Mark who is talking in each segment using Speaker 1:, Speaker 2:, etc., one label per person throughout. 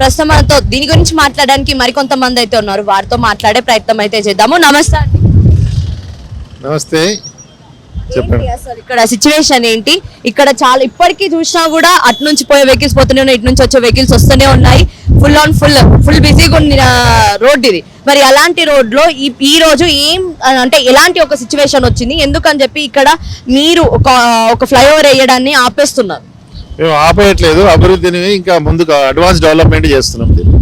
Speaker 1: ప్రస్తుతం మనతో దీని గురించి మాట్లాడడానికి మరికొంతమంది అయితే ఉన్నారు. వారితో మాట్లాడే ప్రయత్నం అయితే చేద్దాము. నమస్తే అండి.
Speaker 2: నమస్తే. చెప్పండి.
Speaker 1: అసలు ఇక్కడ సిచ్యువేషన్ ఏంటి? ఇక్కడ చాలా ఇప్పటికీ చూసినా కూడా అటు నుంచి పోయే వెహికల్స్ పోతూనే ఉన్నాయి ఇటు నుంచి వచ్చే వెహికల్స్ వస్తూనే ఉన్నాయి. ఫుల్ ఆన్ ఫుల్ ఫుల్ బిజీగా ఉంది రోడ్ ఇది. మరి అలాంటి రోడ్లో ఈ ఈ రోజు ఏం అంటే ఎలాంటి ఒక సిచ్యువేషన్ వచ్చింది? ఎందుకని చెప్పి ఇక్కడ మీరు ఒక ఒక ఫ్లైఓవర్ వేయడాన్ని ఆపేస్తున్నారు.
Speaker 2: మేము ఆపేయట్లేదు అభివృద్ధిని ఇంకా ముందుకు అడ్వాన్స్ డెవలప్మెంట్ చేస్తున్నాం దీన్ని.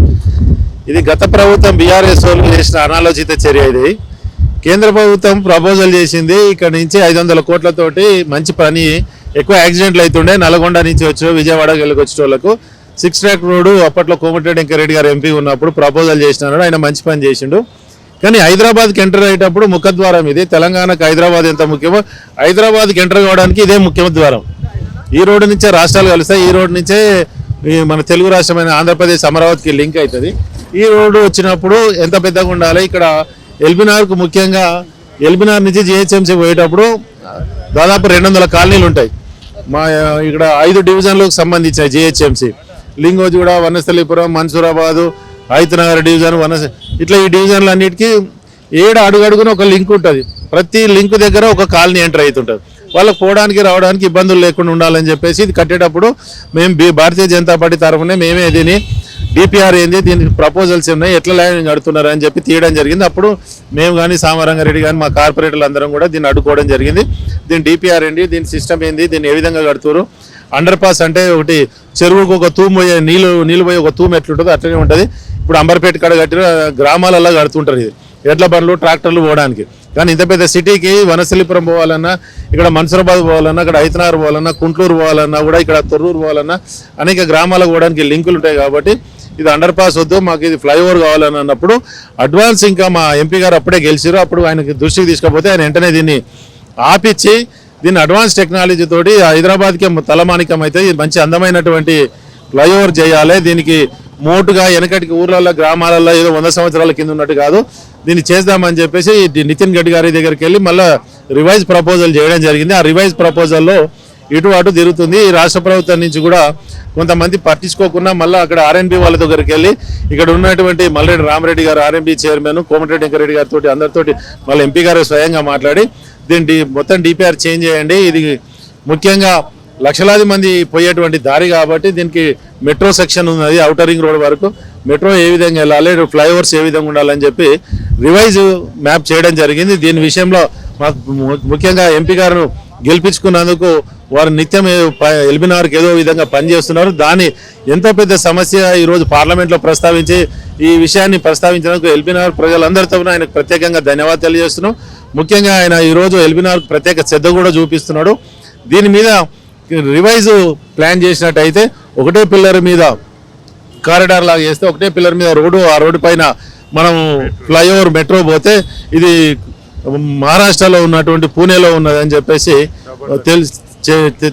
Speaker 2: ఇది గత ప్రభుత్వం బీఆర్ఎస్ వాళ్ళు చేసిన అనాలోచిత చర్య ఇది. కేంద్ర ప్రభుత్వం ప్రపోజల్ చేసింది ఇక్కడ నుంచి ఐదు వందల కోట్లతోటి మంచి పని ఎక్కువ యాక్సిడెంట్లు అవుతుండే నల్గొండ నుంచి వచ్చే విజయవాడ వెళ్ళకొచ్చే వాళ్ళకు సిక్స్ ట్రాక్ రోడ్డు అప్పట్లో కోమటిరెడ్డి వెంకరెడ్డి గారు ఎంపీ ఉన్నప్పుడు ప్రపోజల్ చేసినాడు ఆయన మంచి పని చేసిండు. కానీ హైదరాబాద్కి ఎంటర్ అయ్యేటప్పుడు ముఖద్వారం ఇది. తెలంగాణకు హైదరాబాద్ ఎంత ముఖ్యమో హైదరాబాద్కి ఎంటర్ కావడానికి ఇదే ముఖ్య ద్వారం. ఈ రోడ్డు నుంచే రాష్ట్రాలు కలుస్తాయి. ఈ రోడ్డు నుంచే ఈ మన తెలుగు రాష్ట్రమైన ఆంధ్రప్రదేశ్ అమరావతికి లింక్ అవుతుంది. ఈ రోడ్డు వచ్చినప్పుడు ఎంత పెద్దగా ఉండాలి? ఇక్కడ ఎల్బినార్కు ముఖ్యంగా ఎల్బినార్ నుంచి జిహెచ్ఎంసీ పోయేటప్పుడు దాదాపు రెండు వందల కాలనీలు ఉంటాయి. మా ఇక్కడ ఐదు డివిజన్లకు సంబంధించాయి జిహెచ్ఎంసీ. లింగోజుగూడ వనస్థలీపురం మన్సూరాబాదు హైతనగర్ డివిజన్ వనస్ ఇట్లా ఈ డివిజన్లు అన్నిటికీ ఏడు అడుగడుగున ఒక లింక్ ఉంటుంది. ప్రతి లింక్ దగ్గర ఒక కాలనీ ఎంటర్ అవుతుంటుంది. వాళ్ళకి పోవడానికి రావడానికి ఇబ్బందులు లేకుండా ఉండాలని చెప్పేసి ఇది కట్టేటప్పుడు మేము భారతీయ జనతా పార్టీ తరఫున మేమే దీన్ని డిపిఆర్ ఏంది దీనికి ప్రపోజల్స్ ఉన్నాయి ఎట్లా లైన్ కడుతున్నారు అని చెప్పి తీయడం జరిగింది. అప్పుడు మేము కానీ సామరంగారెడ్డి కానీ మా కార్పొరేటర్లు అందరం కూడా దీన్ని అడ్డుకోవడం జరిగింది. దీని డిపిఆర్ ఏంటి దీని సిస్టమ్ ఏంది దీన్ని ఏ విధంగా కడుతున్నారు అండర్ పాస్ అంటే ఒకటి చెరువుకు ఒక తూము పోయే నీళ్ళు నీళ్ళు పోయే ఒక తూము ఎట్లుంటుందో అట్లనే ఉంటుంది. ఇప్పుడు అంబర్పేట కాడ కట్టిన గ్రామాలలో కడుతుంటారు ఇది. ఎడ్ల బండ్లు ట్రాక్టర్లు పోవడానికి. కానీ ఇంత పెద్ద సిటీకి వనసలిపురం పోవాలన్నా ఇక్కడ మన్సూరాబాద్ పోవాలన్నా ఇక్కడ ఐతనార్ పోవాలన్నా కుంట్లూరు పోవాలన్నా కూడా ఇక్కడ తొర్రూరు పోవాలన్నా అనేక గ్రామాలకు పోవడానికి లింకులు ఉంటాయి కాబట్టి ఇది అండర్ పాస్ వద్దు మాకు ఇది ఫ్లైఓవర్ కావాలని అన్నప్పుడు అడ్వాన్స్ ఇంకా మా ఎంపీ గారు అప్పుడే గెలిచారు అప్పుడు ఆయనకి దృష్టికి తీసుకపోతే ఆయన వెంటనే దీన్ని ఆపిచ్చి దీన్ని అడ్వాన్స్ టెక్నాలజీ తోటి హైదరాబాద్కి తలమానికం అయితే ఇది మంచి అందమైనటువంటి ఫ్లైఓవర్ చేయాలి దీనికి మోటుగా వెనకటికి ఊర్లలో గ్రామాలలో ఏదో వంద సంవత్సరాల కింద ఉన్నట్టు కాదు. దీన్ని చేద్దామని చెప్పేసి నితిన్ గడ్డి గారి దగ్గరికి వెళ్ళి మళ్ళీ రివైజ్ ప్రపోజల్ చేయడం జరిగింది. ఆ రివైజ్ ప్రపోజల్లో ఇటు అటు తిరుగుతుంది. రాష్ట్ర ప్రభుత్వం నుంచి కూడా కొంతమంది పట్టించుకోకుండా మళ్ళీ అక్కడ ఆర్ఎన్బి వాళ్ళ దగ్గరికి వెళ్ళి ఇక్కడ ఉన్నటువంటి మల్లెడ్డి రామరెడ్డి గారు ఆర్ఎన్బి చైర్మన్ కోమటిరెడ్డి వెంకరెడ్డి గారితో అందరితోటి మళ్ళీ ఎంపీ గారు స్వయంగా మాట్లాడి దీన్ని మొత్తం డిపిఆర్ చేంజ్ చేయండి. ఇది ముఖ్యంగా లక్షలాది మంది పోయేటువంటి దారి కాబట్టి దీనికి మెట్రో సెక్షన్ ఉన్నది అవుటర్ రింగ్ రోడ్ వరకు. మెట్రో ఏ విధంగా వెళ్ళాలి ఫ్లైఓవర్స్ ఏ విధంగా ఉండాలని చెప్పి రివైజ్ మ్యాప్ చేయడం జరిగింది. దీని విషయంలో మా ముఖ్యంగా ఎంపీ గారు గెలిపించుకున్నందుకు వారు నిత్యం ఏ- ప- ఎల్బినార్కి ఏదో విధంగా పనిచేస్తున్నారు. దాని ఎంత పెద్ద సమస్య ఈరోజు పార్లమెంట్లో ప్రస్తావించి ఈ విషయాన్ని ప్రస్తావించినందుకు ఎల్బినార్ ప్రజలందరితో ఆయనకు ప్రత్యేకంగా ధన్యవాదాలు తెలియజేస్తున్నాం. ముఖ్యంగా ఆయన ఈరోజు ఎల్బినార్ ప్రత్యేక శ్రద్ధ కూడా చూపిస్తున్నాడు. దీని మీద రివైజ్ ప్లాన్ చేసినట్టయితే ఒకటే పిల్లర్ మీద కారిడార్ లాగా చేస్తే ఒకటే పిల్లర్ మీద రోడ్డు ఆ రోడ్డు పైన మనం ఫ్లైఓవర్ మెట్రో పోతే ఇది మహారాష్ట్రలో ఉన్నటువంటి పూణేలో ఉన్నదని చెప్పేసి తెలి చే- తె-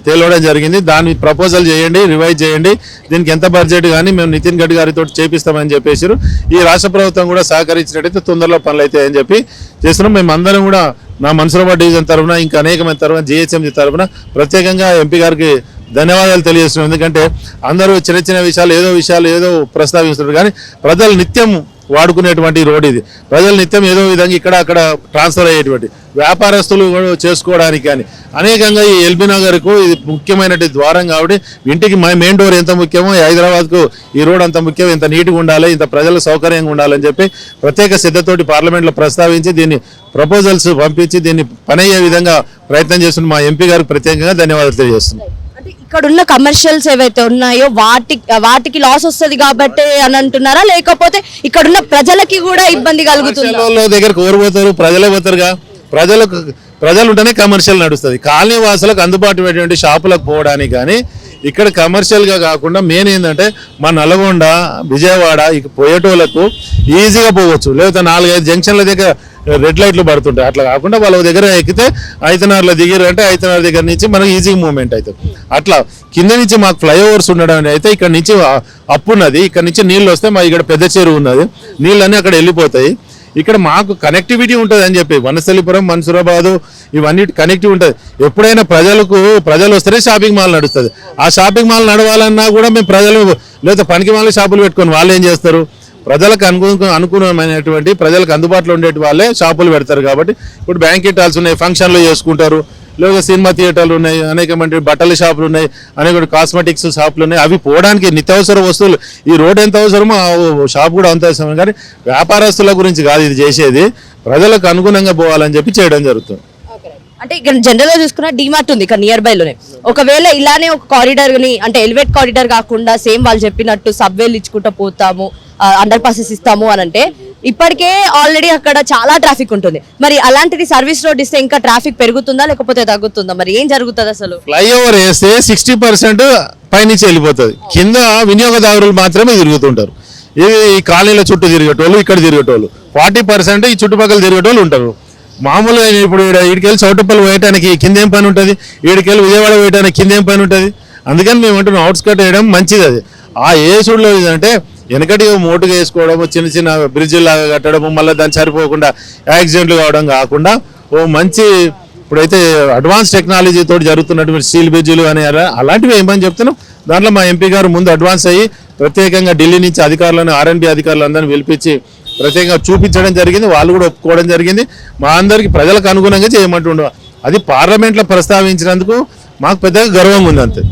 Speaker 2: తేలవడం జరిగింది. దాన్ని ప్రపోజల్ చేయండి రివైజ్ చేయండి. దీనికి ఎంత బడ్జెట్ కానీ మేము నితిన్ గడ్కరీ గారితో చేపిస్తామని చెప్పేసారు ఈ రాష్ట్ర ప్రభుత్వం కూడా సహకరించినట్టయితే తొందరలో పనులు అవుతాయని చెప్పి చేస్తున్నాం. మేము అందరం కూడా నా మన్సూరాబాద్ డివిజన్ తరఫున ఇంకా అనేకమైన తరఫున జిహెచ్ఎంసీ తరఫున ప్రత్యేకంగా ఎంపీ గారికి ధన్యవాదాలు తెలియజేస్తున్నాం. ఎందుకంటే అందరూ చిన్న చిన్న విషయాలు ఏదో విషయాలు ఏదో ప్రస్తావిస్తున్నారు. కానీ ప్రజలు నిత్యం వాడుకునేటువంటి రోడ్ ఇది. ప్రజలు నిత్యం ఏదో విధంగా ఇక్కడ అక్కడ ట్రాన్స్ఫర్ అయ్యేటువంటి వ్యాపారస్తులు చేసుకోవడానికి కానీ అనేకంగా ఈ ఎల్బీ నగర్కు ఇది ముఖ్యమైనటువంటి ద్వారం కాబట్టి ఇంటికి మెయిన్ డోర్ ఎంత ముఖ్యమో హైదరాబాద్కు ఈ రోడ్ అంత ముఖ్యం ఇంత నీట్గా ఉండాలి ఇంత ప్రజల సౌకర్యంగా ఉండాలని చెప్పి ప్రత్యేక సిద్ధతోటి పార్లమెంట్లో ప్రస్తావించి దీన్ని ప్రపోజల్స్ పంపించి దీన్ని పని అయ్యే విధంగా ప్రయత్నం చేస్తున్న మా ఎంపీ గారికి ప్రత్యేకంగా ధన్యవాదాలు తెలియజేస్తున్నాం.
Speaker 1: ఇక్కడ ఉన్న కమర్షియల్స్ ఏవైతే ఉన్నాయో వాటి వాటికి లాస్ వస్తుంది కాబట్టి అని అంటున్నారా? లేకపోతే ఇక్కడ ఉన్న ప్రజలకి కూడా ఇబ్బంది కలుగుతుంది?
Speaker 2: వాళ్ళ దగ్గరకు ఎవరు పోతారు? ప్రజలే పోతారుగా? ప్రజలకు ప్రజలు ఉంటేనే కమర్షియల్ నడుస్తుంది. కాలనీ వాసులకు అందుబాటు షాపులకు పోవడానికి కానీ ఇక్కడ కమర్షియల్గా కాకుండా మెయిన్ ఏంటంటే మా నల్గొండ విజయవాడ ఇక పోయేటోళ్ళకు ఈజీగా పోవచ్చు. లేకపోతే నాలుగైదు జంక్షన్ల దగ్గర రెడ్ లైట్లు పడుతుంటాయి. అట్లా కాకుండా వాళ్ళ దగ్గర ఎక్కితే ఐతనార్లో దిగారు అంటే ఐతనార్ దగ్గర నుంచి మనకు ఈజీగా మూవ్మెంట్ అవుతుంది. అట్లా కింద నుంచి మాకు ఫ్లైఓవర్స్ ఉండడం అయితే ఇక్కడ నుంచి అప్పు ఉన్నది. ఇక్కడ నుంచి నీళ్ళు వస్తే మా ఇక్కడ పెద్ద చెరువు ఉన్నది. నీళ్ళన్నీ అక్కడ వెళ్ళిపోతాయి. ఇక్కడ మాకు కనెక్టివిటీ ఉంటుంది అని చెప్పి వనస్థలిపురం మన్సూరాబాదు ఇవన్నీ కనెక్టివ్ ఉంటుంది. ఎప్పుడైనా ప్రజలకు ప్రజలు వస్తేనే షాపింగ్ మాల్ నడుస్తుంది. ఆ షాపింగ్ మాల్ నడవాలన్నా కూడా మేము ప్రజలు లేదా పనికి మాల షాపులు పెట్టుకొని వాళ్ళు ఏం చేస్తారు? ప్రజలకు అనుకు అనుకూలమైనటువంటి ప్రజలకు అందుబాటులో ఉండేటి వాళ్ళే షాపులు పెడతారు కాబట్టి ఇప్పుడు బ్యాంకెట్ హాల్స్ ఉన్నాయి ఫంక్షన్లు చేసుకుంటారు. లేదా సినిమా థియేటర్లు ఉన్నాయి అనేకమంది బట్టల షాపులు ఉన్నాయి అనేక కాస్మెటిక్స్ షాపులు ఉన్నాయి. అవి పోవడానికి నిత్యావసర వస్తువులు. ఈ రోడ్ ఎంత అవసరమో షాప్ కూడా అంత అవసరం. కానీ వ్యాపారస్తుల గురించి కాదు ఇది చేసేది. ప్రజలకు అనుగుణంగా పోవాలని చెప్పి చేయడం జరుగుతుంది.
Speaker 1: అంటే ఇక్కడ జనరల్గా చూసుకున్న డిమార్ట్ ఉంది ఇక్కడ నియర్ బై లోనే. ఒకవేళ ఇలానే ఒక కారిడార్ని అంటే ఎలివేట్ కారిడార్ కాకుండా సేమ్ వాళ్ళు చెప్పినట్టు సబ్వేలు ఇచ్చుకుంటూ పోతాము అండర్ పాసెస్ ఇస్తాము అని అంటే ఇప్పటికే ఆల్రెడీ అక్కడ చాలా ట్రాఫిక్ ఉంటుంది. మరి అలాంటిది సర్వీస్ రోడ్ ఇస్తే ఇంకా ట్రాఫిక్ పెరుగుతుందా లేకపోతే తగ్గుతుందా? మరి ఏం జరుగుతుంది అసలు?
Speaker 2: ఫ్లైఓవర్ వేస్తే సిక్స్టీ పర్సెంట్ పైనుంచి వెళ్ళిపోతుంది. కింద వినియోగదారులు మాత్రమే తిరుగుతుంటారు. ఇది ఈ కాలనీల చుట్టూ తిరిగేటోళ్ళు ఇక్కడ తిరిగేటోళ్ళు. ఫార్టీ పర్సెంట్ ఈ చుట్టుపక్కల తిరిగేటోళ్ళు ఉంటారు. మామూలుగా ఇప్పుడు ఈడ ఈడికెళ్ళి చౌటుప్పల్ వేయటానికి కింద ఏం పని ఉంటుంది? ఈడికెళ్ళి విజయవాడ పోయటానికి కింద ఏం పని ఉంటుంది? అందుకని మేము అంటున్నాం అవుట్స్కట్ వేయడం మంచిది అది. ఆ ఏసుడులో ఏంటంటే వెనకటి మోటుగా వేసుకోవడం చిన్న చిన్న బ్రిడ్జ్ లాగా కట్టడం మళ్ళీ దాన్ని సరిపోకుండా యాక్సిడెంట్లు కావడం కాకుండా ఓ మంచి ఇప్పుడైతే అడ్వాన్స్ టెక్నాలజీతో జరుగుతున్నటువంటి స్టీల్ బ్రిడ్జిలు అని అలా- అలాంటివి ఏమని చెప్తున్నాం? దాంట్లో మా ఎంపీ గారు ముందు అడ్వాన్స్ అయ్యి ప్రత్యేకంగా ఢిల్లీ నుంచి అధికారులను ఆర్ఎన్బి అధికారులందరిని పిలిపించి ప్రత్యేకంగా చూపించడం జరిగింది వాళ్ళు కూడా ఒప్పుకోవడం జరిగింది. మా అందరికి ప్రజలకు అనుగుణంగా చేయమంటుండ అది పార్లమెంట్లో ప్రస్తావించినందుకు మాకు పెద్దగా గర్వంగా ఉంది అంతే